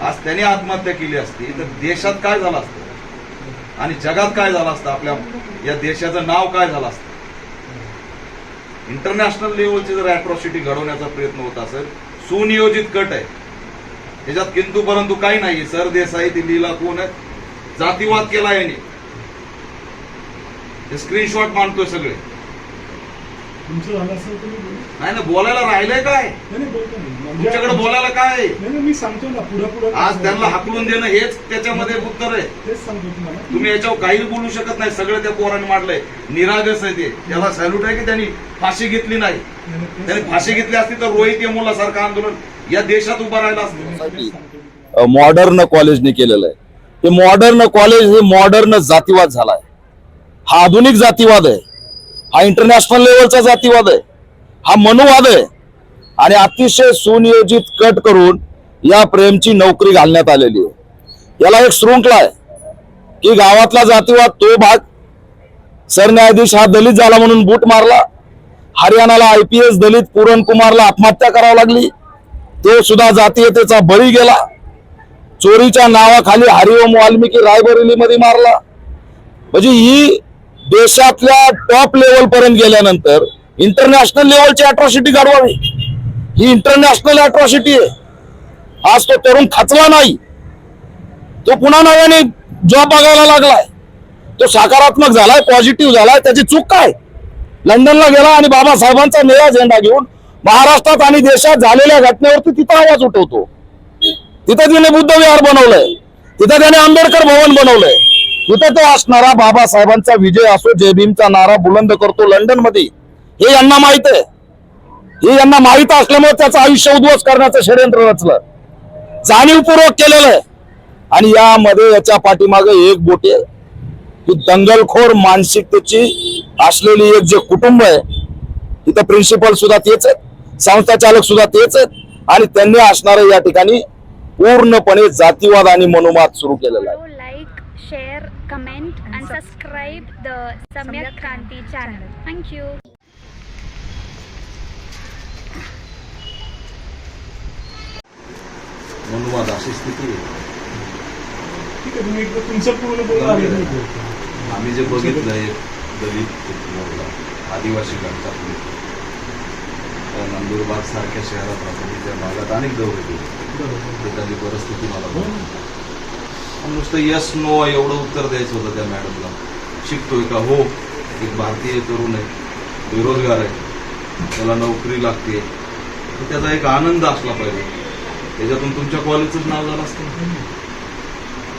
आज त्याने आत्महत्या केली असती तर देशात काय झालं असतं? आणि जगात काय झालं असतं? आपल्या या देशाचं नाव काय झालं असतं? इंटरनॅशनल लेवलची जर अॅट्रॉसिटी घडवण्याचा प्रयत्न होत असेल सुनियोजित कट आहे. त्याच्यात किंतु परंतु काही नाही सर देसाई लिहिला कोण आहे जातीवाद केला याने. स्क्रीनशॉट मांडतोय सगळे. तुमचं झालं असेल तर मी बोलू. नाही ना बोलायला राहिलंय काय? नाही नाही, बोलतो मी. म्हणजे- तुमच्याकडे बोलायला काय? आहे? नाही नाही, मी सांगतो ना पुढे पुढे आज त्यांना हाकलून देणं हेच त्याच्यामध्ये उत्तर आहे. तेच सांगतो तुम्हाला. तुम्ही याच्यावर काही बोलू शकत नाही. सगळं त्या पोराने मांडलंय. निरागस आहे ते. त्याला सॅल्यूट आहे की त्यांनी फाशी घेतली नाही? नाही, नाही, तेच त्यांनी. फाशी घेतली असती तर रोहित यमुला सारखं आंदोलन या देशात उभं राहिलं असतं. नाही, नाही, तेच सांगतो मी तुम्हाला. मॉडर्न कॉलेजने केलेलं आहे. ते मॉडर्न कॉलेज हे मॉडर्न जातीवाद झालाय. हा आधुनिक जातीवाद आहे. हा इंटरनॅशनल लेवलचा जातीवाद आहे. हा मनुवाद आहे. आणि अतिशय सुनियोजित कट करून या प्रेमची नोकरी घालण्यात आलेली आहे. याला एक शृंखला आहे. की गावातला जातीवाद तो भाग सरन्यायाधीश हा दलित झाला म्हणून बूट मारला. हरियाणाला आय पी एस दलित पुरणकुमारला आत्महत्या करावी लागली. तो सुद्धा जातीयतेचा बळी गेला. चोरीच्या नावाखाली हरिओम वाल्मिकी रायबरेलीमध्ये मारला. म्हणजे ही देशातल्या टॉप लेवल पर्यंत गेल्यानंतर इंटरनॅशनल लेवलची अॅट्रॉसिटी घडवावी. ही इंटरनॅशनल अॅट्रॉसिटी आहे. आज तो तरुण खचला नाही. तो पुन्हा नव्याने जॉब बघायला लागलाय. तो सकारात्मक झालाय पॉझिटिव्ह झालाय त्याची चूक काय? लंडनला गेला आणि बाबासाहेबांचा निळा झेंडा घेऊन महाराष्ट्रात आणि देशात झालेल्या घटनेवरती तिथं आवाज उठवतो. तिथं त्याने बुद्ध विहार बनवलंय. तिथं त्याने आंबेडकर भवन बनवलंय. इथं तो असणारा बाबासाहेबांचा विजय असो जय भीमचा नारा बुलंद करतो लंडनमध्ये हे यांना माहीत आहे. हे यांना माहीत असल्यामुळे त्याचं आयुष्य उद्ध्वस्त करण्याचं षडयंत्र रचलं. जाणीवपूर्वक केलेलं आहे. आणि यामध्ये याच्या पाठीमागे एक बोटी आहे. की दंगलखोर मानसिकतेची असलेली एक जे कुटुंब आहे तिथं प्रिन्सिपल सुद्धा तेच आहेत. संस्था चालक सुद्धा तेच आहेत. आणि त्यांनी असणारं या ठिकाणी पूर्णपणे जातीवाद आणि मनोमात सुरू केलेला आहे. Comment, and subscribe the Samyak Kranti channel. Thank you. मनुवाद अशी स्थिती आहे ठीक आहे तुम्ही एकदा तुमचं पूर्ण बोला आणि मी बोलतो. आम्ही जे बघितलंय दलित कुटुंबाला आदिवासी घटकात नंदुरबार सारख्या शहरात राहतो त्या भागात अनेक दौरे केले. तिथली परिस्थिती मला हो. नुसतं यस नो एवढं उत्तर द्यायचं होतं त्या मॅडमला शिकतोय का? हो. एक भारतीय तरुण आहे. बेरोजगार आहे. त्याला नोकरी लागते. तर त्याचा एक आनंद असला पाहिजे. त्याच्यातून तुमच्या कॉलेजचं नाव झालं असतं.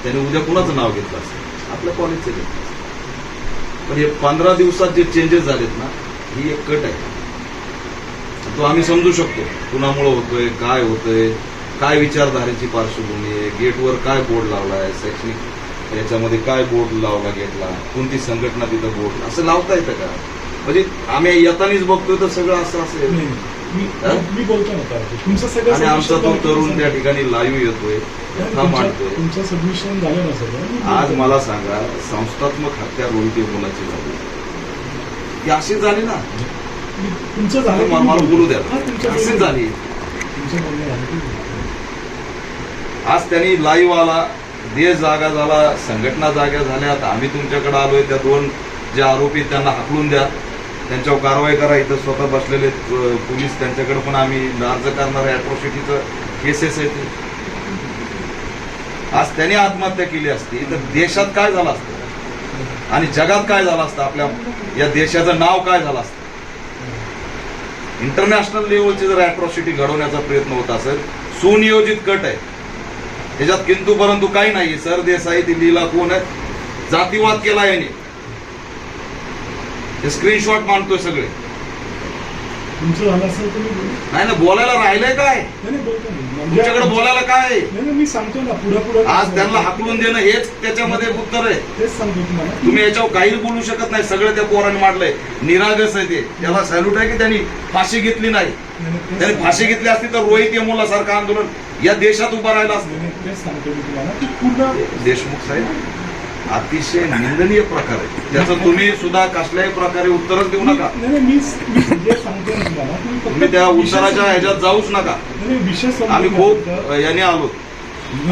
त्याने उद्या कुणाचं नाव घेतलं असतं? आपल्या कॉलेजचं घेतलं असतं. पण हे पंधरा दिवसात जे चेंजेस झालेत ना ही एक कट आहे. तो आम्ही समजू शकतो. कुणामुळं होतोय? काय होतंय? काय विचारधारेची पार्श्वभूमी आहे? गेटवर काय बोर्ड लावलाय शैक्षणिक? याच्यामध्ये काय बोर्ड लावला गेटला? कोणती संघटना तिथं बोर्ड? असं लावता येतं का? म्हणजे आम्ही येतानीच बघतोय तर सगळं असं असेल मी हा? मी बोलतो ना काय ते. तुमचं सगळं आणि आमचा तो submission तरुण. त्या ठिकाणी लाईव्ह येतोय तुमचं- मांडतोय. तुमचं सबमिशन झालं ना सगळं. मी आज. मला सांगा संस्थात्मक हत्या रोहित मुलाची झाली. ती अशी झाली ना? तुमचं झालं मला. बोलू द्या. हा, अशी झाली. तुमचं बोलणं झालं. आज त्यांनी लाईव्ह आला देश जागा झाला संघटना जाग्या झाल्यात आम्ही तुमच्याकडे आलोय. त्या दोन जे आरोपी त्यांना हाकलून द्या. त्यांच्यावर कारवाई करा. इथं स्वतः बसलेले पोलीस त्यांच्याकडे पण आम्ही अर्ज करणार अॅट्रॉसिटीचं केसेस आहेत आज त्यांनी आत्महत्या केली असती. तर देशात काय झालं असतं? आणि जगात काय झालं असतं? आपल्या या देशाचं नाव काय झालं असतं? इंटरनॅशनल लेवलची जर अॅट्रॉसिटी घडवण्याचा प्रयत्न होत असेल सुनियोजित गट आहे. त्याच्यात किंतु परंतु काही नाही. सर देसाई दिल्लीला कोण आहे जातीवाद केला याने. ते स्क्रीनशॉट मांडतोय सगळे. नाही ना बोलायला राहिलंय काय. म्हणजे- तुमच्याकडे बोलायला काय मी सांगतो ना पुढे पुढे आज त्यांना हाकलून देणं हेच त्याच्यामध्ये उत्तर आहे. तेच सांगतो तुम्हाला. तुम्ही याच्यावर काही बोलू शकत नाही. सगळं त्या पोराने मांडलंय. निरागस आहे ते. त्याला सॅल्यूट आहे की त्यांनी फाशी घेतली नाही? त्यांनी. फाशी घेतली असती तर रोहित यमुला सारखं आंदोलन या देशात उभं राहिलं असतं. तेच सांगतो मी तुम्हाला की पूर्ण देशमुख साहेब अतिशय निंदनीय प्रकार आहे त्याचं तुम्ही सुद्धा कसल्याही प्रकारे उत्तरच देऊ नका. नाही नाही, मी मी जे सांगतो ना तुम्हाला तुम्ही फक्त तुम्ही त्या विषय उत्तराच्या समजून- ह्याच्यात जाऊच नका. नाही, नाही, विषय समजून आम्ही घ्या खूप फक्त. याने आलो.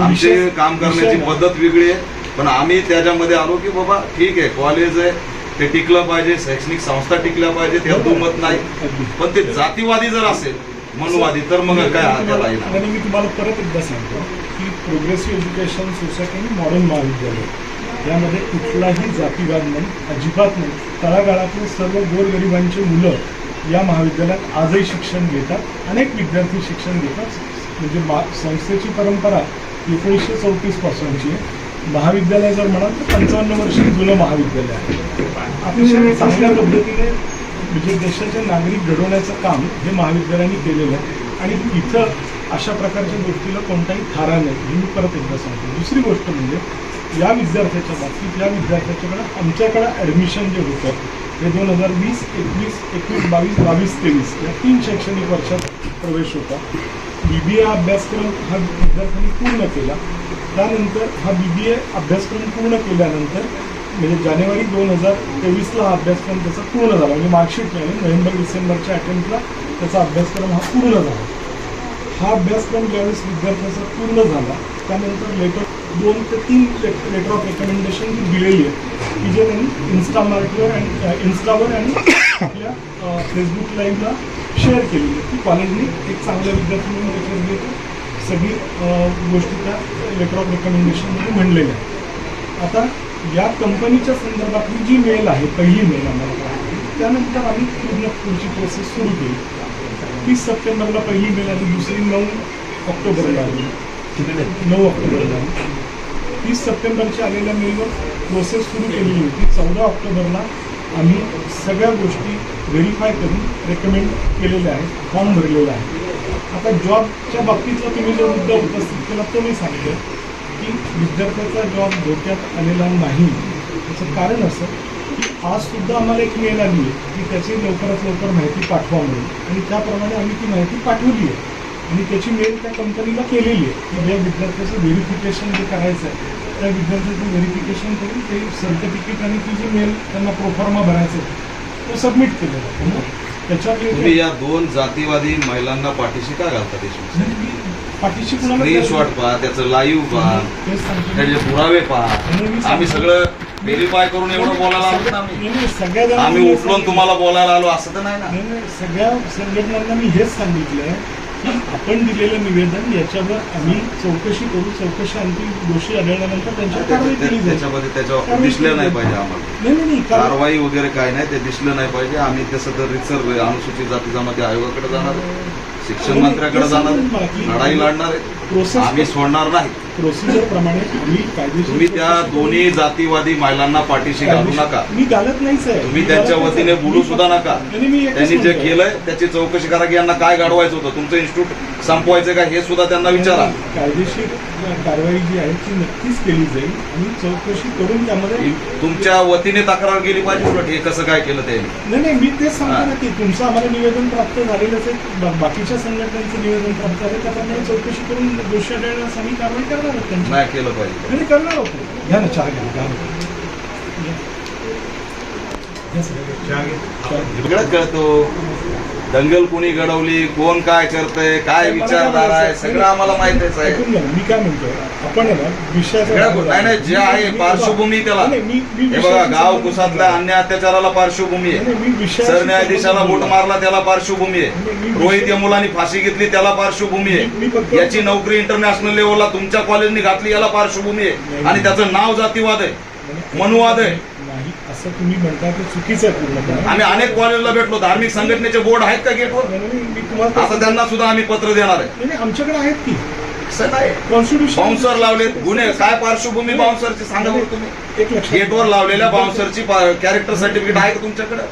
आमचे काम करण्याची विषय- पद्धत वेगळी आहे पण आम्ही त्याच्यामध्ये आलो की बाबा ठीक आहे कॉलेज आहे ते टिकलं पाहिजे शैक्षणिक संस्था टिकल्या पाहिजे त्यात दुमत नाही. अगदी. पण ते जातीवादी जर असेल मनुवादी तर मग काय त्याला येणार? आणि मी तुम्हाला परत एकदा सांगतो. प्रोग्रेसिव्ह एज्युकेशन सोसायटी आणि मॉडर्न महाविद्यालय. यामध्ये कुठलाही जातीवाद नाही अजिबात नाही. तळागाळातील सर्व गोरगरिबांची मुलं या महाविद्यालयात आजही शिक्षण घेतात. अनेक विद्यार्थी शिक्षण घेतात. म्हणजे मा संस्थेची परंपरा एकोणीसशे चौतीस पासूनची आहे. महाविद्यालय जर म्हणाल तर पंचावन्न वर्ष जुनं महाविद्यालय आहे. अतिशय चांगल्या पद्धतीने म्हणजे देशाचे नागरिक घडवण्याचं काम हे महाविद्यालयाने केलेलं आहे. आणि इथं अशा प्रकारच्या गोष्टीला कोणताही थारा नाही. हे मी परत एकदा सांगतो. दुसरी गोष्ट म्हणजे या विद्यार्थ्याच्या बाबतीत या विद्यार्थ्याच्याकडं आमच्याकडं ॲडमिशन जे होतं हे दोन हजार वीस एकवीस एकवीस बावीस बावीस तेवीस या तीन शैक्षणिक वर्षात प्रवेश होता. बी बी ए अभ्यासक्रम हा विद्यार्थ्यांनी पूर्ण केला. त्यानंतर हा बी बी ए अभ्यासक्रम पूर्ण केल्यानंतर म्हणजे जानेवारी दोन हजार तेवीसला हा अभ्यासक्रम त्याचा पूर्ण झाला. म्हणजे मार्कशीट नाही नोव्हेंबर डिसेंबरच्या अटेम्प्टला त्याचा अभ्यासक्रम हा पूर्ण झाला. हा अभ्यासक्रम ज्यावेळेस विद्यार्थ्याचा पूर्ण झाला त्यानंतर लेटर दोन ते तीन लेटर ऑफ रेकमेंडेशन जी दिलेली आहे की जे त्यांनी इन्स्टा मार्टवर आणि इन्स्टावर आणि आपल्या फेसबुक लाईव्हला शेअर केलेली आहे की कॉलेजने एक चांगल्या विद्यार्थी म्हणून त्याच्यात घेतो सगळी गोष्टी त्या लेटर ऑफ रेकमेंडेशनमध्ये म्हणलेल्या आहेत. आता या कंपनीच्या संदर्भातली जी मेल आहे पहिली मेल आम्हाला त्यानंतर आम्ही पूर्ण पुढची प्रोसेस सुरू केली. तीस सप्टेंबरला पहिली मेल आली दुसरी नऊ ऑक्टोबरला आली. नऊ ऑक्टोबरला आली. तीस सप्टेंबरच्या आलेल्या मेलवर प्रोसेस सुरू केलेली होती. चौदा ऑक्टोबरला आम्ही सगळ्या गोष्टी व्हेरीफाय करून रेकमेंड केलेल्या आहेत. फॉर्म भरलेला आहे. आता जॉबच्या बाबतीतला तुम्ही जो मुद्दा उपस्थित केला तो मी सांगतो की विद्यार्थ्याचा जॉब धोक्यात आलेला नाही. त्याचं कारण असं आज सुद्धा आम्हाला एक मेल आली आहे की त्याची लवकरात लवकर माहिती पाठवा म्हणून. आणि त्याप्रमाणे आम्ही ती माहिती पाठवली आहे. आणि त्याची मेल त्या कंपनीला केलेली आहे. की ज्या विद्यार्थ्याचं व्हेरिफिकेशन जे करायचं आहे त्या विद्यार्थ्याचं व्हेरिफिकेशन करून ते सर्टिफिकेट आणि ती जी मेल त्यांना प्रोफॉर्मा भरायचं आहे तो सबमिट केलेला आहे. मग त्याच्यावर या दोन जातीवादी महिलांना पाठीशी का घालता देशमुख पाठीशी स्क्रीनशॉट पहा त्याचं लाईव्ह पहा त्याचे पुरावे पहा. आम्ही सगळं व्हेरीफाय करून एवढं बोलायला आलो ना आम्ही सगळ्या आम्ही उठलो. तुम्हाला बोलायला आलो असं तर नाही ना. सगळ्या संघटनांना मी हेच सांगितलंय की आपण दिलेलं निवेदन याच्यावर आम्ही चौकशी करू चौकशी अंतिम दोषी आढळल्यानंतर त्यांच्यावर कारवाई केली जाईल. त्याच्यामध्ये त्याच्यावर दिसलं नाही पाहिजे आम्हाला. नाही नाही, नाही कारवाई- कारवाई वगैरे काय नाही ते दिसलं नाही पाहिजे. आम्ही तसं तर रिसर्व अनुसूचित जाती जमाती आयोगाकडे जाणार आहे शिक्षण मंत्र्याकडे जाणार लढाई लढणार आहे आम्ही सोडणार नाही प्रोसिजर प्रमाणे तुम्ही त्या. दोन्ही जातीवादी महिलांना पाठीशी घालू नका मी घालत नाहीच आहे तुम्ही त्यांच्या वतीने. बोलू सुद्धा नका त्यांनी जे. केलंय त्याची चौकशी करा की यांना काय गाडवायचं होतं तुमचं इन्स्टिट्यूट संपवायचं का हे सुद्धा त्यांना विचारा. कायदेशीर कारवाई जी आहे ती नक्कीच केली जाईल आणि चौकशी करून त्यामध्ये तुमच्या वतीने तक्रार केली पाहिजे उलट हे कसं काय केलं ते? नाही नाही मी तेच सांगतो ना की तुमचं आम्हाला निवेदन प्राप्त झालेलंच आहे. बा- बाकीच्या संघटनांचं निवेदन प्राप्त झालं त्याप्रमाणे चौकशी करून दोषी आढळण्यास आम्ही कारवाई करणार आहोत त्यांची. नाही केलं पाहिजे. आणि करणार आहोत. घ्या ना चहा घ्या घ्या. सगळं कळतो. दंगल कोणी घडवली कोण काय करतंय काय विचारधारा आहे सगळं आम्हाला माहितीच आहे. मी काय म्हणतोय? आपण आहे ना विषयाचा सगळ्या गो- नाही नाही जे आहे पार्श्वभूमी त्याला. नाही, मी- मी हे बघा विषयाची गाव कुसातल्या अन्य अत्याचाराला पार्श्वभूमी नाही, आहे. नाही, मी विषयाशी सरन्यायाधीशाला बोट मारला त्याला पार्श्वभूमी नाही, आहे रोहित यमुलानी फाशी घेतली त्याला पार्श्वभूमी मी- मी फक्त- आहे याची नोकरी इंटरनॅशनल लेवलला तुमच्या कॉलेजने घातली याला पार्श्वभूमी आहे. आणि त्याचं नाव जातीवाद आहे. मनुवाद आहे. असं तुम्ही म्हणता ते चुकीचं आहे पूर्णपणे आम्ही अनेक कॉलेजला भेटलो धार्मिक संघटनेचे बोर्ड आहेत का गेटवर नाही, नाही, मी तुम्हाला आता त्यांना सुद्धा आम्ही पत्र देणार आहे. नाही, नाही, आमच्याकडे आहेत की. असं नाही कॉन्स्टिट्यूशन बाउन्सर लावलेत. गुन्हे काय पार्श्वभूमी बाउन्सरची सांगा बरं तुम्ही? एक लक्षात गेटवर लावलेल्या बाउन्सरची कॅरेक्टर सर्टिफिकेट आहे का तुमच्याकडे?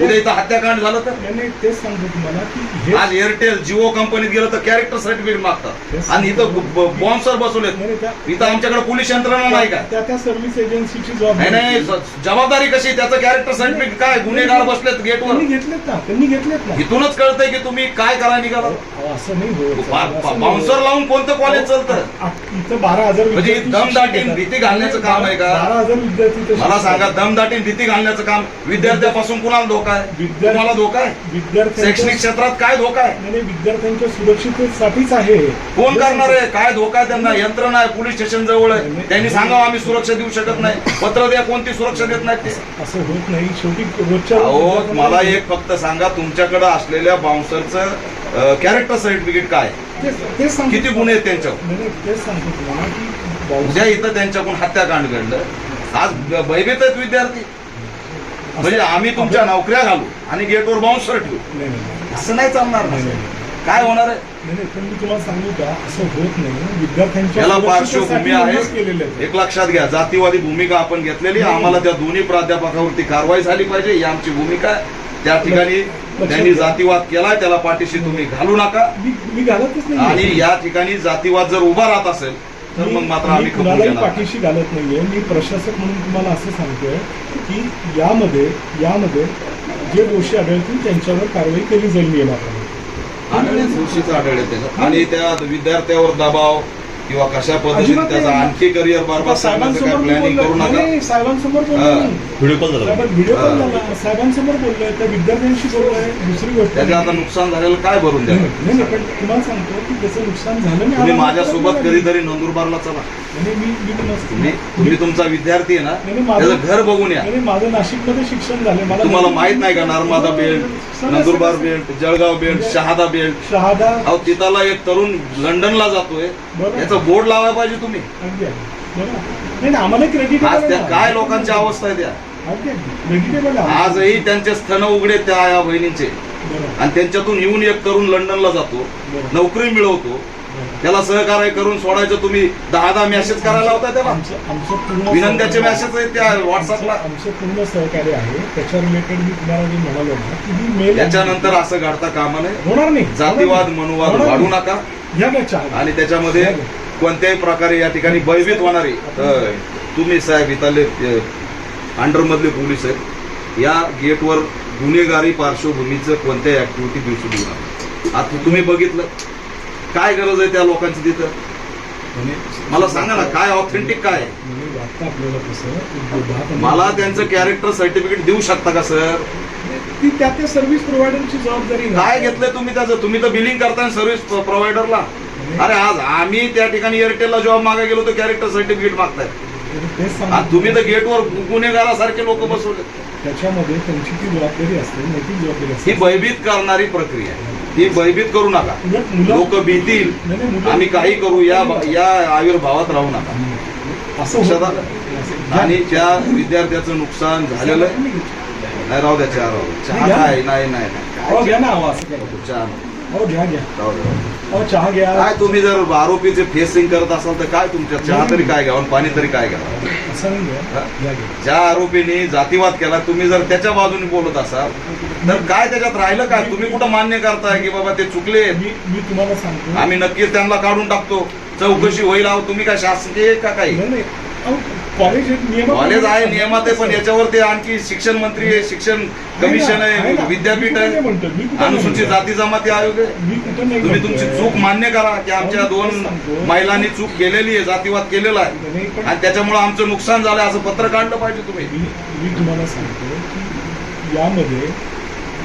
उद्या इथं हत्याकांड झालं तर? नाही, नाही, तेच सांगतो तुम्हाला की हे आज एअरटेल जिओ कंपनीत गेलं तर कॅरेक्टर सर्टिफिकेट मागतात. आणि इथं बॉम्बसर बसवलेत नाही, त्या- इथं आमच्याकडे पोलीस यंत्रणा नाही का? त्या त्या सर्व्हिस एजन्सीची नाही जबाबदारी नाही ज- जबाबदारी कशी त्याचं कॅरेक्टर सर्टिफिकेट काय? गुन्हेगार बसलेत गेटवर त्यांनी घेतलेत ना त्यांनी घेतलेत ना. इथूनच कळतंय की तुम्ही काय करा निघाला? अहो, असं नाही होत बाउन्सर लावून कोणतं कॉलेज चालतं? आ- इथं बारा हजार म्हणजे विद्यार्थी दमदाटी शिक्षण भीती. घालण्याचं काम आहे का? बारा हजार विद्यार्थी इथं मला सांगा घेतात. दमदाटी भीती घालण्याचं काम विद्यार्थ्यापासून कुणाला धोका धोका आहे? विद्यार्थी- तुम्हाला धोका आहे? शैक्षणिक क्षेत्रात काय धोका आहे? नाही, नाही, विद्यार्थ्यांच्या सुरक्षिततेसाठीच आहे. कोण करणार आहे? काय धोका आहे त्यांना? यंत्रणा आहे पोलीस स्टेशन जवळ आहे. त्यांनी सांगावं आम्ही सुरक्षा देऊ शकत नाही. पत्र द्या कोणती सुरक्षा देत नाहीत ते. असं होत नाही. शेवटी रोजच्या मला एक फक्त सांगा तुमच्याकडे असलेल्या बाउन्सरचं कॅरेक्टर सर्टिफिकेट काय? किती गुन्हे आहेत त्यांच्यावर? नाही, नाही, तेच सांगतो तुम्हाला की उद्या इथं त्यांच्याकडून हत्याकांड घडलं. आज भयभीत आहेत विद्यार्थी. म्हणजे आम्ही तुमच्या नोकऱ्या घालू आणि गेटवर बाउन्सर ठेवू असं नाही चालणार. काय होणार आहे? नाही, नाही, पण मी तुम्हाला सांगू का? असं होत नाही. विद्यार्थ्यांच्या याला सुरक्षिततेसाठी पार्श्वभूमी आहे. म्हणूनच केलेलं आहे. एक लक्षात घ्या जातीवादी भूमिका आपण घेतलेली. आम्हाला त्या दोन्ही प्राध्यापकावरती कारवाई झाली पाहिजे. ही आमची भूमिका आहे. त्या ठिकाणी त्यांनी जातीवाद केलाय. त्याला पाठीशी तुम्ही घालू नका. मी मी घालतच नाही. आणि या ठिकाणी जातीवाद जर उभा राहत असेल तर मग मात्र आम्ही कुणालाही. पाठीशी घालत नाहीये. मी प्रशासक म्हणून तुम्हाला असं सांगतोय की यामध्ये यामध्ये जे दोषी आढळतील त्यांच्यावर कारवाई केली जाईल नियमाप्रमाणे. दोषीच आणि त्या विद्यार्थ्यावर दबाव किंवा कशा पद्धतीने त्याचा. आणखी करिअर बरबाद करण्याचं साहेबांसमोर काय प्लॅनिंग. करू नका नाही, साहेबांसमोर बोललो. मी. व्हिडिओ कॉल झाला साहेबां- व्हिडिओ कॉल हा. झाला साहेबांसमोर बोललोय त्या विद्यार्थ्यांशी बोललोय दुसरी गोष्ट त्याचे आता नुकसान झालेलं काय भरून द्या नाही, नाही, पण तुम्हाला सांगतो की त्याचं नुकसान झालं नाही तुम्ही माझ्यासोबत. कधीतरी नंदुरबारला चला नाही, मी मी तुम्हाला- तुम्ही तुम्ही तुमचा विद्यार्थी आहे ना नाही, माझं- त्याचं घर बघून या नाही, नाही, माझं नाशिकमध्ये शिक्षण झालं मला तुम्हाला माहीत नाही का Narmada belt Nandurbar belt Jalgaon belt Shahada belt Shahada अहो तिथला एक तरुण लंडनला जातोय बरोबर. याचा बोर्ड लावायला पाहिजे तुम्ही. अगदी अगदी. बरोबर. नाही नाही, आम्हाला क्रेडिट आज त्या काय लोकांची अवस्था आहे त्या क्रेडिटेबल आजही त्यांचे स्तन उघडे त्या या बहिणींचे. आणि त्यांच्यातून येऊन एक तरुण लंडनला जातो. नोकरी मिळवतो. त्याला सहकार्य करून सोडायचं तुम्ही दहा दहा मेसेज करायला होता त्याला? आमचं आमचं पूर्ण विनंत्याचे सहकार्य- मेसेज आहेत त्या व्हॉट्सअपला आमचं आमचं पूर्ण सहकार्य आहे. त्याच्या रिलेटेड मी तुम्हाला जे म्हणालो ना की ही मेल याच्यानंतर असं घडता कामा नये. होणार नाही. जातीवाद मनुवाद होणार वाढू नाही. नका. घ्या चहा आणि त्याच्यामध्ये कोणत्याही प्रकारे या ठिकाणी भयभीत होणारी तुम्ही साहेब इथले अंडरमधले पोलीस आहेत. या गेटवर गुन्हेगारी पार्श्वभूमीचं कोणत्याही ऍक्टिव्हिटी दिसू देऊ नका आता तुम्ही बघितलं. काय गरज आहे त्या लोकांची तिथं? मला सांगा ना काय ऑथेंटिक काय मला त्यांचं कॅरेक्टर सर्टिफिकेट देऊ शकता का सर ती त्या सर्व्हिस प्रोव्हायडरची जबाबदारी. काय घेतलंय तुम्ही त्याचं? तुम्ही तर बिलिंग करताय सर्व्हिस प्रोव्हायडरला अरे आज आम्ही त्या ठिकाणी एअरटेलला जॉब मागे गेलो तर कॅरेक्टर सर्टिफिकेट मागताय आज. तुम्ही तर गेटवर गुन्हेगारासारखे लोक बसवले त्याच्यामध्ये त्यांची ती जबाबदारी असते नैतिक जबाबदारी ही असते भयभीत करणारी प्रक्रिया आहे. ही भयभीत करू नका. लोक भीतील. आम्ही काही करू या या आविर्भावात राहू नका. असं आणि त्या विद्यार्थ्याचं नुकसान झालेलं आहे नाही राहू द्या चहा राहू. चहा नाही नाही नाही काय चहा अहो घ्या. घ्या. अहो चहा घ्या. काय तुम्ही जर आरोपीचे फेसिंग करत असाल तर काय तुमच्या चहा तरी काय घ्यावं आणि पाणी तरी काय घ्यावं असं नाही घ्या. हा? घ्या घ्या. ज्या आरोपीने जातीवाद केला तुम्ही जर त्याच्या बाजूने बोलत असाल तर काय त्याच्यात राहिलं काय तुम्ही कुठं मान्य करताय की बाबा ते चुकले? मी मी तुम्हाला सांगतो. आम्ही नक्कीच त्यांना काढून टाकतो. चौकशी होईल अहो तुम्ही काय शासकीय का काही? नाही, नाही. अहो, कॉलेज कॉलेज आहे नियमात आहे पण याच्यावर ते आणखी शिक्षण मंत्री आहे शिक्षण कमिशन आहे विद्यापीठ आहे. अनुसूचित जाती जमाती आयोग. आहे तुम्ही. तुमची चूक मान्य करा की आमच्या अहो, मी दोन. महिलांनी चूक केलेली आहे जातीवाद केलेला आहे. आणि त्याच्यामुळे आमचं नुकसान झालंय असं पत्र काढलं पाहिजे तुम्ही. मी मी तुम्हाला सांगतो की यामध्ये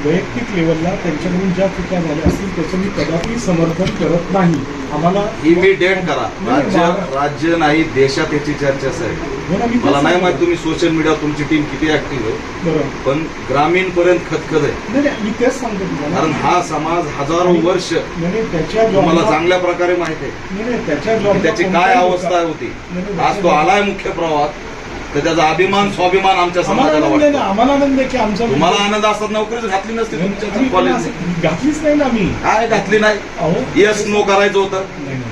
वैयक्तिक लेवलला त्यांच्याकडून ज्या चुका झाल्या असतील त्याचं मी कदापि समर्थन करत नाही. आम्हाला मी डेट करा. राज्य राज्य नाही देशात याची चर्चा आहे हो मला नाही. माहीत तुम्ही सोशल मीडिया तुमची टीम किती ऍक्टिव्ह आहे. बरोबर पण ग्रामीण पर्यंत खतखत आहे. मी तेच सांगतो तुम्हाला. कारण हा समाज हजारो वर्ष त्याच्या जॉबला- चांगल्या प्रकारे माहीत आहे. त्याच्या त्याची काय अवस्था होती? आज तो आलाय मुख्य प्रवाहात. तर त्याचा अभिमान स्वाभिमान आमच्या समाजाला वाटतो. आम्हाला आनंद आहे की आमचा तुम्हाला आनंद असतात नोकरीच घातली नसती तुमच्या कॉलेज घातलीच नाही ना मी काय घातली नाही? येस नो करायचं होतं.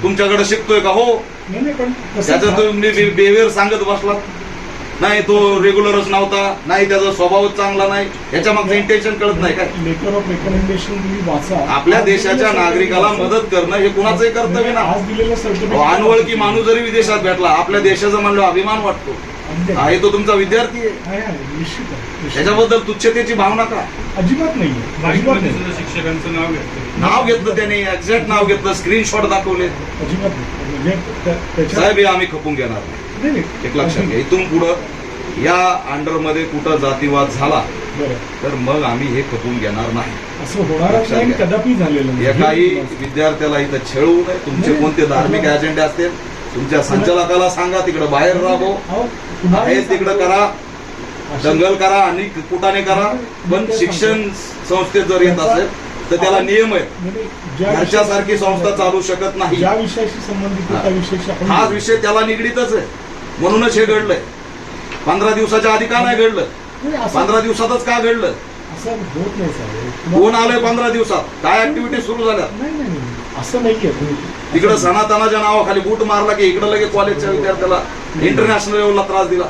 तुमच्याकडे शिकतोय का? हो. नाही नाही, पण तसं त्याचं तुम्ही बिहेवियर सांगत बसलात नाही तो रेग्युलरच नव्हता. नाही त्याचा स्वभावच चांगला नाही. याच्या मागचं इंटेन्शन कळत नाही काय? लेटर ऑफ रेकमेंडेशन तुम्ही वाचा. आपल्या देशाच्या नागरिकाला मदत करणं हे कुणाचंही कर्तव्य ना आज दिलेलं सर्टिफिकेट अनवळखी माणूस जरी विदेशात भेटला आपल्या देशाचा म्हणलं अभिमान वाटतो. आहे तो तुमचा विद्यार्थी आहे. निश्चित आहे, निश्चित त्याच्याबद्दल तुच्छतेची भावना का? अजिबात नाही अजिबात नाही शिक्षकांचं नाव घेतलं. नाव घेतलं त्याने एक्झॅक्ट नाव घेतलं स्क्रीनशॉट दाखवले. अजिबात नाही. म्हणजे त्या- त्याच्या साहेब हे आम्ही खपून घेणार. नाही. नाही, नाही. एक लक्षात घ्या इथून पुढं या अंडरमध्ये कुठं जातीवाद झाला बरं. तर मग आम्ही हे खपवून घेणार नाही. असं होणारच लक्षात नाही घ्या. कदापि झालेलं नाही. एकाही विद्यार्थ्याला इथं छळवू नये. तुमचे. कोणते धार्मिक अजेंडे असतील तुमच्या संचालकाला सांगा तिकडे बाहेर राबो अहो, आहे तिकडं करा. दंगल करा आणि कुटाने करा. पण शिक्षण संस्थेत जर येत असेल तर त्याला नियम आहेत. म्हणजे घरच्यासारखी संस्था चालू शकत नाही. ज्या विषयाशी संबंधित हाच विषय त्याला निगडीतच आहे. म्हणूनच हे घडलंय. पंधरा दिवसाच्या आधी का नाही घडलं? पंधरा दिवसातच का घडलं? असं होत नाही साहेब. कोण आलंय पंधरा दिवसात? काय ऍक्टिव्हिटी सुरू झाल्या? नाही नाही. असं नाहीये तिकडे सनातनाच्या नावाखाली बूट मारला की इकडे लगेच कॉलेजच्या विद्यार्थ्याला इंटरनॅशनल लेवलला त्रास दिला.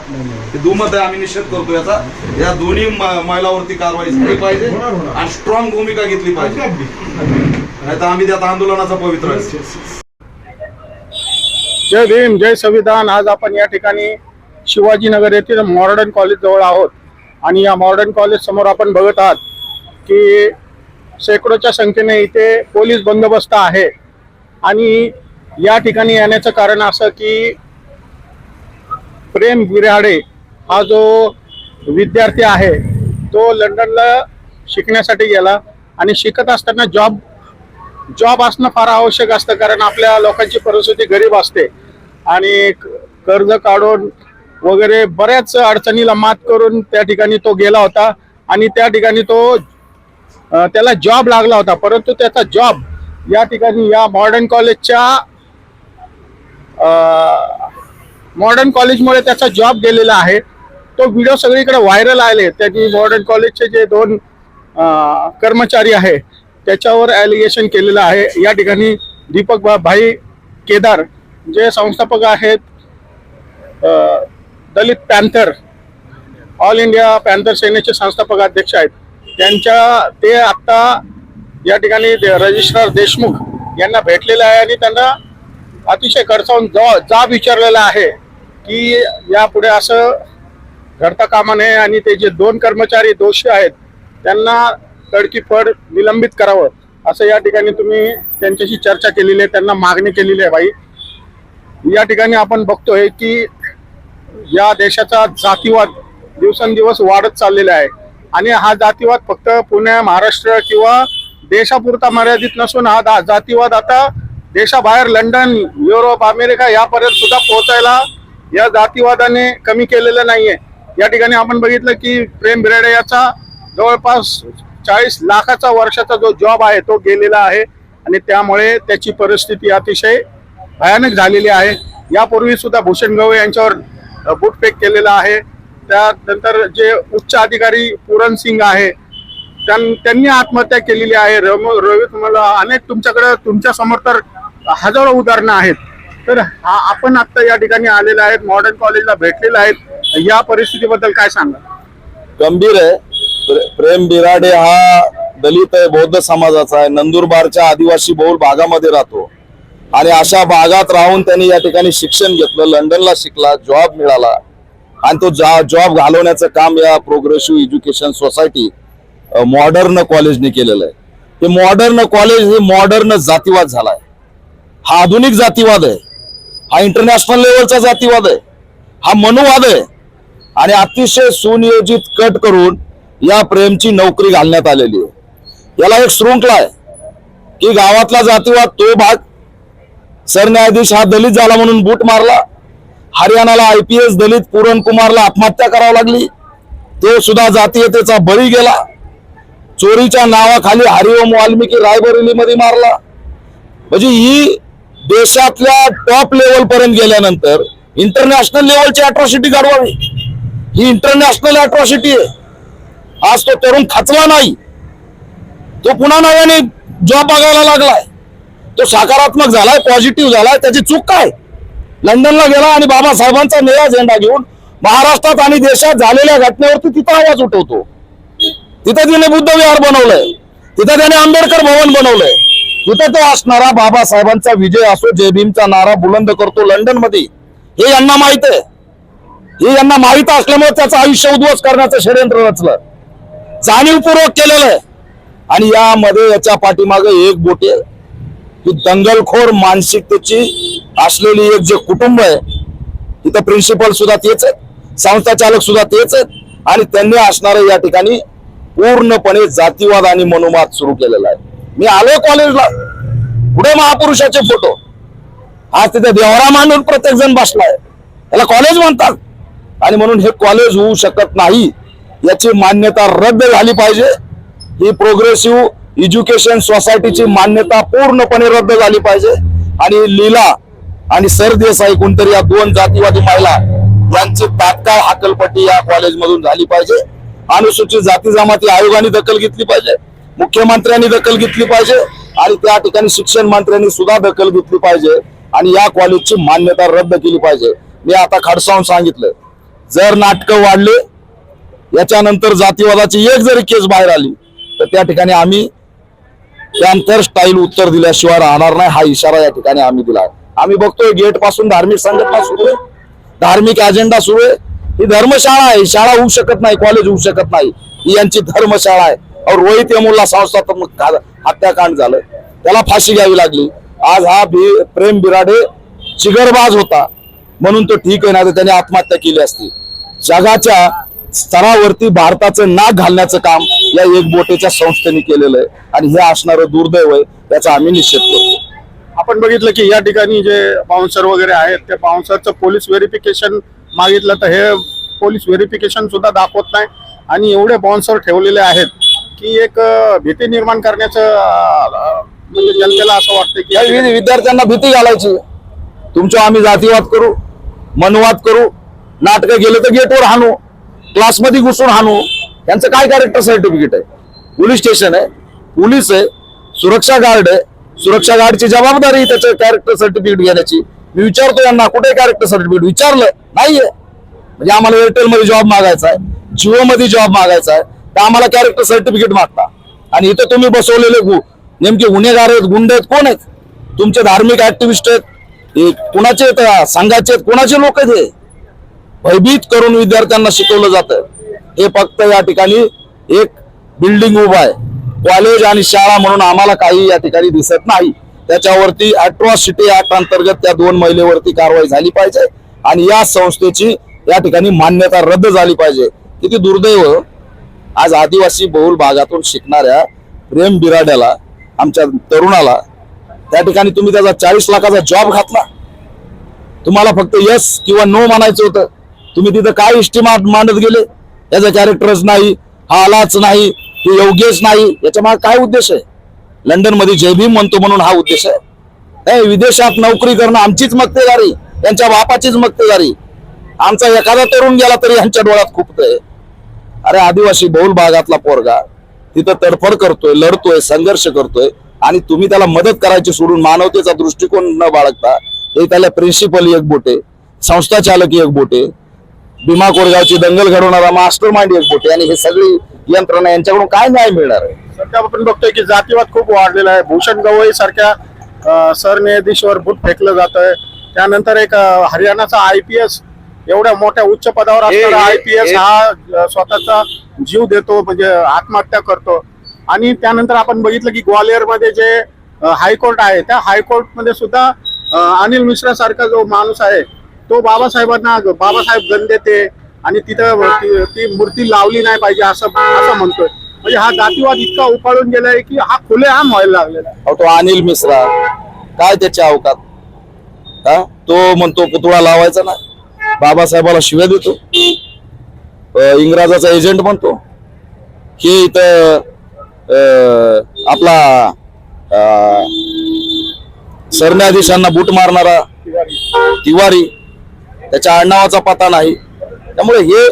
हे दुमत आहे आम्ही निषेध करतो याचा या दोन्ही महिलावरती कारवाई झाली पाहिजे. आणि स्ट्रॉंग भूमिका घेतली पाहिजे. नाही तर आम्ही त्यात आंदोलनाचा पवित्र आहे. जय भीम जय संविधान आज आपण या ठिकाणी शिवाजीनगर येथील मॉडर्न कॉलेज जवळ आहोत आणि या मॉडर्न कॉलेज समोर आपण बघत आहात की शेकडोच्या संख्येने इथे पोलीस बंदोबस्त आहे. आणि या ठिकाणी येण्याचं कारण असं की प्रेम बिराडे हा जो विद्यार्थी आहे तो लंडनला शिकण्यासाठी गेला आणि शिकत असताना जॉब जॉब असणं फार आवश्यक असतं कारण आपल्या लोकांची परिस्थिती गरीब असते. आणि कर्ज काढून वगैरे बऱ्याच अडचणीला मात करून त्या ठिकाणी तो गेला होता आणि त्या ठिकाणी तो त्याला जॉब लागला होता परंतु त्याचा जॉब या ठिकाणी या मॉडर्न कॉलेजच्या मॉडर्न कॉलेजमुळे त्याचा जॉब गेलेला आहे. तो व्हिडिओ सगळीकडे व्हायरल आले. त्यांनी मॉडर्न कॉलेजचे जे दोन कर्मचारी आहे त्याच्यावर ॲलिगेशन केलेलं आहे. या ठिकाणी दीपक बा- भाई केदार जे संस्थापक आहेत Dalit Panther All India Panther सेनेचे संस्थापक अध्यक्ष आहेत. त्यांच्या ते आत्ता या ठिकाणी रजिस्ट्रार देशमुख यांना भेटलेलं आहे आणि त्यांना अतिशय खडसावून जा जाब विचारलेला आहे की यापुढे असं घडता कामा नये आणि ते जे दोन कर्मचारी दोषी आहेत त्यांना तडकीफड निलंबित करावं असं या ठिकाणी तुम्ही त्यांच्याशी चर्चा केलेली आहे त्यांना मागणी केलेली आहे भाई या ठिकाणी आपण बघतोय की या देशाचा जातीवाद दिवसेंदिवस वाढत चाललेला आहे. आणि हा जातीवाद फक्त पुणे महाराष्ट्र किंवा देशापुरता मर्यादित नसून हा दा- जातीवाद आता देशाबाहेर लंडन युरोप अमेरिका यापर्यंत सुद्धा पोहोचायला या जातीवादाने कमी केलेलं नाहीये. या ठिकाणी आपण बघितलं की प्रेम बिराडे याचा जवळपास चाळीस लाखाचा वर्षाचा जो जॉब आहे तो गेलेला आहे. आणि त्यामुळे त्याची परिस्थिती अतिशय भयानक झालेली आहे. यापूर्वी सुद्धा भूषण गवई यांच्यावर बुटफेक केलेला आहे. त्यानंतर जे उच्च अधिकारी पूरन सिंग आहे त्यां- त्यांनी आत्महत्या केलेली आहे. रम रवी तुम्हाला अनेक तुमच्याकडे तुमच्यासमोर तर हजारो उदाहरणं आहेत. तर हा आपण आता या ठिकाणी आलेले आहेत मॉडर्न कॉलेजला भेटलेले आहेत या परिस्थितीबद्दल काय सांगा गंभीर आहे. प्रेम बिराडे हा दलित आहे बौद्ध समाजाचा आहे. नंदुरबारच्या आदिवासी बहुल भागामध्ये राहतो. आणि अशा भागात राहून त्यांनी या ठिकाणी शिक्षण घेतलं लंडनला शिकला जॉब मिळाला. आणि तो जॉब घालवण्याचं काम या प्रोग्रेसिव्ह एज्युकेशन सोसायटी मॉडर्न कॉलेजने केलेलं आहे. ते मॉडर्न कॉलेज हे मॉडर्न जातीवाद झालाय. हा आधुनिक जातीवाद आहे. हा इंटरनॅशनल लेवलचा जातीवाद आहे. हा मनुवाद आहे. आणि अतिशय सुनियोजित कट करून या प्रेमची नोकरी घालण्यात आलेली आहे. याला एक शृंखला आहे. की गावातला जातीवाद तो भाग सरन्यायाधीश हा दलित झाला म्हणून बूट मारला. हरियाणाला आय पी एस दलित पुरणकुमारला आत्महत्या करावी लागली. तो सुद्धा जातीयतेचा बळी गेला. चोरीच्या नावाखाली हरिओम वाल्मिकी रायबरेलीमध्ये मारला. म्हणजे ही देशातल्या टॉप लेवल पर्यंत गेल्यानंतर इंटरनॅशनल लेवलची अॅट्रॉसिटी गाडवावी ही इंटरनॅशनल अॅट्रॉसिटी आहे. आज तो तरुण खचला नाही. तो पुन्हा नव्याने जॉब बघायला लागलाय. तो सकारात्मक झालाय पॉझिटिव्ह झालाय त्याची चूक काय? लंडनला गेला आणि बाबासाहेबांचा निळा झेंडा घेऊन महाराष्ट्रात आणि देशात झालेल्या घटनेवरती तिथं आवाज उठवतो. तिथं त्याने बुद्ध विहार बनवलंय. तिथं त्याने आंबेडकर भवन बनवलंय. तिथं तो असणारा बाबासाहेबांचा विजय असो जय भीमचा नारा बुलंद करतो लंडनमध्ये हे यांना माहीत आहे. हे यांना माहीत असल्यामुळे त्याचं आयुष्य उद्ध्वस्त करण्याचं षडयंत्र रचलं. जाणीवपूर्वक केलेलं आहे. आणि यामध्ये याच्या पाठीमागे एक बोटे ही दंगलखोर मानसिकतेची असलेली एक जे कुटुंब आहे तिथं प्रिन्सिपल सुद्धा तेच आहेत संस्था चालक सुद्धा तेच आहेत आणि त्यांनी असणारे या ठिकाणी पूर्णपणे जातीवाद आणि मनुवाद सुरू केलेला आहे. मी आलोय कॉलेजला पुढे महापुरुषाचे फोटो आज तिथे देवरा मांडून प्रत्येक जण बसलाय. त्याला कॉलेज म्हणतात. आणि म्हणून हे कॉलेज होऊ शकत नाही याची मान्यता रद्द झाली पाहिजे. ही प्रोग्रेसिव्ह एज्युकेशन सोसायटीची मान्यता पूर्णपणे रद्द झाली पाहिजे. आणि लीला आणि सरदेसाई कोणतरी या दोन जातीवादी महिला यांची तात्काळ हाकलपट्टी या कॉलेजमधून झाली पाहिजे. अनुसूचित जाती जमाती आयोगाने दखल घेतली पाहिजे. मुख्यमंत्र्यांनी दखल घेतली पाहिजे. आणि त्या ठिकाणी शिक्षण मंत्र्यांनी सुद्धा दखल घेतली पाहिजे. आणि या कॉलेजची मान्यता रद्द केली पाहिजे. मी आता खडसावून सांगितलं. जर नाटकं वाढले याच्यानंतर जातीवादाची एक जरी केस बाहेर आली तर त्या ठिकाणी आम्ही पॅन्थर स्टाईल उत्तर दिल्याशिवाय राहणार नाही. हा इशारा या ठिकाणी आम्ही दिला आहे. आम्ही बघतोय गेटपासून धार्मिक संघटना सुरू आहे. धार्मिक अजेंडा सुरू आहे. ही धर्मशाळा आहे. शाळा होऊ शकत नाही कॉलेज होऊ शकत नाही. ही यांची धर्मशाळा आहे. और रोहित यमुल्ला संस्थात्मक हत्याकांड झालं. त्याला फाशी घ्यावी लागली. आज हा भी प्रेम बिराडे चिगरबाज होता. म्हणून तो ठीक आहे ना त्याने आत्महत्या केली असती. जगाच्या स्तरावरती भारताचं नाक घालण्याचं काम या एक बोटेच्या संस्थेने केलेलं आहे. आणि हे असणारं दुर्दैव आहे त्याचा आम्ही निषेध करतो. आपण बघितलं की या ठिकाणी जे बाउन्सर वगैरे आहेत त्या बाउन्सरचं पोलीस व्हेरिफिकेशन मागितलं तर हे पोलीस व्हेरिफिकेशन सुद्धा दाखवत नाही. आणि एवढे बाउन्सर ठेवलेले आहेत की एक भीती निर्माण करण्याचं म्हणजे जनतेला असं वाटतं की विद्यार्थ्यांना भीती घालायची. तुमच्या आम्ही जातीवाद करू मनवाद करू. नाटक गेले तर गेटवर हाणू. क्लासमध्ये घुसून हाणू यांचं काय कॅरेक्टर सर्टिफिकेट आहे? पोलीस स्टेशन आहे पोलीस आहे सुरक्षा गार्ड आहे. सुरक्षा गार्डची जबाबदारी त्याचं कॅरेक्टर सर्टिफिकेट घेण्याची. मी विचारतो यांना कुठे कॅरेक्टर सर्टिफिकेट विचारलं नाहीये. म्हणजे आम्हाला एअरटेल मध्ये जॉब मागायचा आहे जिओ मध्ये जॉब मागायचा आहे तर आम्हाला कॅरेक्टर सर्टिफिकेट मागता. आणि इथं तुम्ही बसवलेले गु नेमके गुन्हेगार आहेत गुंड आहेत कोण आहेत? तुमचे धार्मिक ऍक्टिव्हिस्ट आहेत. हे कुणाचे आहेत? संघाचे आहेत? कोणाचे लोक आहेत हे? भयभीत करून विद्यार्थ्यांना शिकवलं जातं. हे फक्त या ठिकाणी एक बिल्डिंग उभा आहे. कॉलेज आणि शाळा म्हणून आम्हाला काही या ठिकाणी दिसत नाही. त्याच्यावरती अट्रॉसिटी ऍक्ट अंतर्गत त्या दोन महिलेवरती कारवाई झाली पाहिजे आणि या संस्थेची या ठिकाणी मान्यता रद्द झाली पाहिजे. किती दुर्दैव आज आदिवासी बहुल भागातून शिकणाऱ्या प्रेम बिराड्याला आमच्या तरुणाला त्या ठिकाणी तुम्ही त्याचा चाळीस लाखाचा जॉब घातला. तुम्हाला फक्त यस किंवा नो म्हणायचं होतं. तुम्ही तिथं काय इष्टी मांडत गेले? याचा कॅरेक्टरच नाही हा आलाच नाही हे योग्यच नाही याच्या मागे काय उद्देश आहे? लंडनमध्ये जयभीम म्हणतो म्हणून हा उद्देश आहे. नाही विदेशात नोकरी करणं आमचीच मक्तेदारी यांच्या बापाचीच मक्तेदारी. आमचा एखादा तरुण गेला तरी यांच्या डोळ्यात खूपतंय. अरे आदिवासी बहुल भागातला पोरगा तिथं तडफड करतोय लढतोय संघर्ष करतोय आणि तुम्ही त्याला मदत करायची सोडून मानवतेचा दृष्टिकोन न बाळगता हे त्याला प्रिन्सिपल एक बोटे संस्था चालक एक बोटे भीमा कोरगावची दंगल घडवणारा मास्टर माइंड एक बोटे आणि हे सगळी यंत्रणा यांच्याकडून काय न्याय मिळणार आहे? सध्या आपण बघतोय की जातीवाद खूप वाढलेला आहे. भूषण गवई सारख्या सरन्यायाधीशवर भूत फेकलं जात आहे त्यानंतर एक हरियाणाचा आय पी एस एवढ्या मोठ्या उच्च पदावर असणारा आय पी एस हे- स्वतःचा जीव देतो म्हणजे आत्महत्या करतो. आणि त्यानंतर आपण बघितलं की ग्वालियरमध्ये जे हायकोर्ट आहे त्या हायकोर्टमध्ये सुद्धा अनिल मिश्रा सारखा जो माणूस आहे तो बाबासाहेबांना बाबासाहेब गण देते आणि तिथं ती- मूर्ती लावली नाही पाहिजे असं असं म्हणतोय. म्हणजे हा जातीवाद इतका उपाळून गेलाय की हा खुलेआम व्हायला लागलेला आहे. अहो, तो अनिल मिश्रा. काय त्याच्या अवकात? हा? तो म्हणतो पुतळा लावायचा ना बाबासाहेबाला शिव्या देतो. अं, इंग्रजाचा एजंट म्हणतो. हे इथं अं, आपला अं, सरन्यायाधीशांना बूट मारणारा तिवारी. त्याच्या आडनावाचा पता नाही. त्यामुळे हे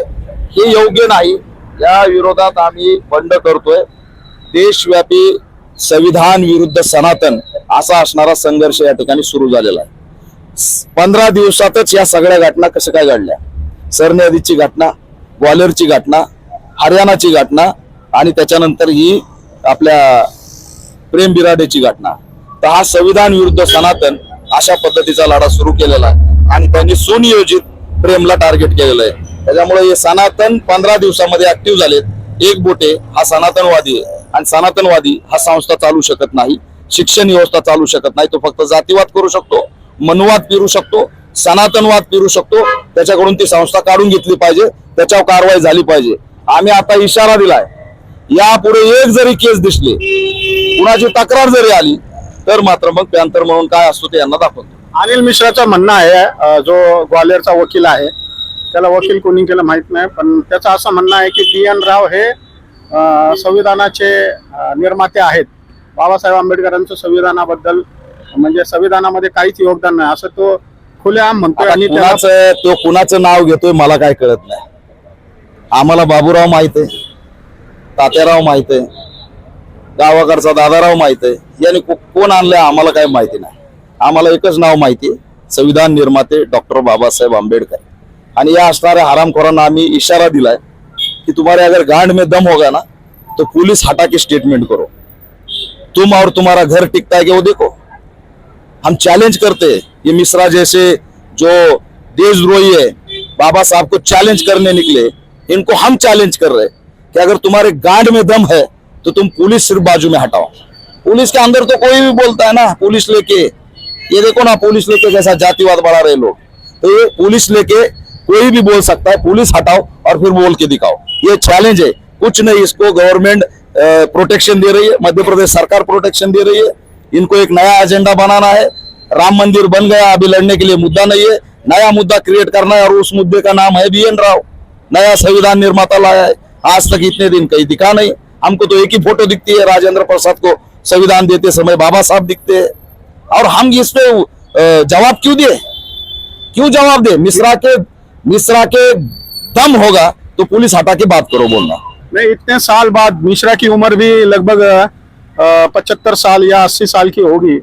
हे योग्य नाही. या विरोधात आम्ही बंड करतोय. देशव्यापी संविधान विरुद्ध सनातन असा असणारा संघर्ष या ठिकाणी सुरू झालेला आहे. पंधरा दिवसातच या सगळ्या घटना कशा काय घडल्या? सरन्यायाधीची घटना ग्वालियरची घटना हरियाणाची घटना आणि त्याच्यानंतर ही आपल्या प्रेम बिराडेची घटना. तर हा संविधान विरुद्ध सनातन अशा पद्धतीचा लढा सुरू केलेला आहे. आणि त्यांनी सुनियोजित प्रेमला टार्गेट केलेलं आहे. त्याच्यामुळे हे सनातन पंधरा दिवसामध्ये ऍक्टिव्ह झालेत. एक बोटे हा सनातनवादी आहे. आणि सनातनवादी हा संस्था चालू शकत नाही. शिक्षण व्यवस्था चालू शकत नाही. तो फक्त जातीवाद करू शकतो मनवाद पिरू शकतो सनातनवाद पिरू शकतो. त्याच्याकडून ती संस्था काढून घेतली पाहिजे. त्याच्यावर कारवाई झाली पाहिजे. आम्ही आता इशारा दिलाय. यापुढे एक जरी केस दिसली कुणाची तक्रार जरी आली तर मात्र मग पॅन्थर म्हणून काय असतो ते यांना दाखवतो. अनिल मिश्राचं म्हणणं आहे जो ग्वाल्हेरचा वकील आहे त्याला वकील कोणी केलं माहीत नाही पण त्याचं असं म्हणणं आहे की बी एन राव हे संविधानाचे निर्माते आहेत. बाबासाहेब आंबेडकरांचं संविधानाबद्दल म्हणजे संविधानामध्ये काहीच योगदान नाही असं तो खुलेआम म्हणतोय आणि त्याला कुणाचं तो कुणाचं नाव घेतोय मला काय कळत नाही. आम्हाला बाबूराव माहीत आहे तात्याराव माहीत आहे गावाकडचा दादाराव माहीत आहे याने को- कोण आणलंय आम्हाला काय माहिती नाही. आम्हाला एकच नाव माहिती आहे. संविधान निर्माते डॉक्टर बाबासाहेब आंबेडकर. आणि या असणाऱ्या हरामखोरांना आम्ही इशारा दिलाय कि तुम्हारे अगर गांड में दम होगा ना तो पुलिस हटा के स्टेटमेंट करो. तुम और तुम्हारा घर टिकता है कि वो देखो? हम चैलेंज करते हैं. ये मिश्रा जैसे जो देशद्रोही है बाबा साहब को चैलेंज करने निकले इनको हम चैलेंज कर रहे कि अगर तुम्हारे गांड में दम है तो तुम पुलिस सिर्फ बाजू में हटाओ. पुलिस के अंदर तो कोई भी बोलता है ना पुलिस लेके ये देखो ना, पुलिस लेके कैसा जातिवाद बढ़ा रहे लोग। तो ये पुलिस लेके कोई भी बोल सकता है, पुलिस हटाओ और फिर बोल के दिखाओ। ये चैलेंज है। कुछ नहीं, इसको गवर्नमेंट प्रोटेक्शन दे रही है। मध्य प्रदेश सरकार प्रोटेक्शन दे रही है। इनको एक नया एजेंडा बनाना है। राम मंदिर बन गया, अभी लड़ने के लिए मुद्दा नहीं है। नया मुद्दा क्रिएट करना है और उस मुद्दे का नाम है बी एन राव नया संविधान निर्माता लाया है। आज तक इतने दिन कहीं दिखा नहीं। हमको तो एक ही फ़ोटो दिखती है, राजेंद्र प्रसाद को संविधान देते समय बाबा साहब दिखते हैं। और हम इस पे जवाब क्यों दिए? क्यों जवाब दे मिश्रा के मिश्रा के दम होगा तो पुलिस हटा के बात करो बोलना। नहीं इतने साल बाद मिश्रा की उम्र भी लगभग पचहत्तर साल या अस्सी साल की होगी।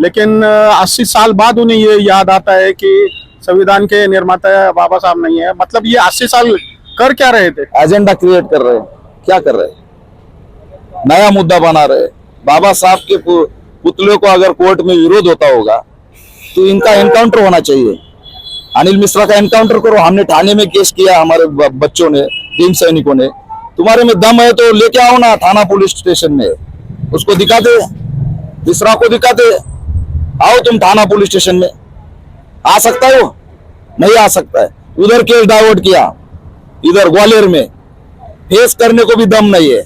लेकिन अस्सी साल बाद उन्हें ये याद आता है कि संविधान के निर्माता बाबा साहब नहीं है। मतलब ये अस्सी साल कर क्या रहे थे? एजेंडा क्रिएट कर रहे हैं। क्या कर रहे हैं? नया मुद्दा बना रहे बाबा साहब के पुतले को अगर कोर्ट में विरोध होता होगा तो इनका एनकाउंटर होना चाहिए। अनिल मिश्रा का एनकाउंटर करो। हमने थाने में केस किया, हमारे बच्चों ने, भीम सैनिकों ने। तुम्हारे में दम है तो लेके आओ ना थाना पुलिस स्टेशन में। उसको दिखाते। मिश्रा को दिखाते। आओ तुम थाना पुलिस स्टेशन में। आ सकता है वो? नहीं आ सकता है। उधर केस डाइवर्ट किया। इधर ग्वालियर में। फेस करने को भी दम नहीं है।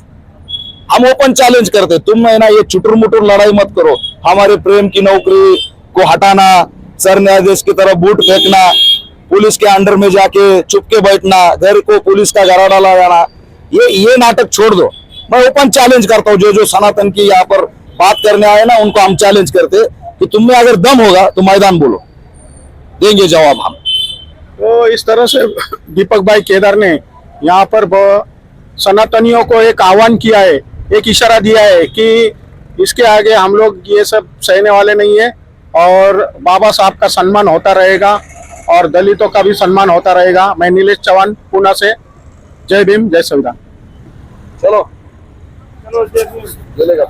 हम ओपन चैलेंज करते, तुम है ना ये चुटुर मुटुर लड़ाई मत करो। हमारे प्रेम की नौकरी को हटाना सर न्यायाधीश की तरफ़ बूट फेंकना, पुलिस के अंडर में जाके चुप के बैठना, घर को पुलिस का घराड़ा लगाना ये ये नाटक छोड़ दो। मैं ओपन चैलेंज करता हूँ, जो जो सनातन की यहाँ पर बात करने आए ना, उनको हम चैलेंज करते कि तुम में अगर दम होगा तो मैदान बोलो। देंगे जवाब हम। तो इस तरह से दीपक भाई केदार ने यहाँ पर सनातनियों को एक आह्वान किया है एक इशारा दिया है कि इसके आगे हम लोग ये सब सहने वाले नहीं है और बाबा साहब का सम्मान होता रहेगा और दलितों का भी सम्मान होता रहेगा। मैं नीलेष चौहान पूना से। जय भीम जय संविधान। चलो। चलेगा।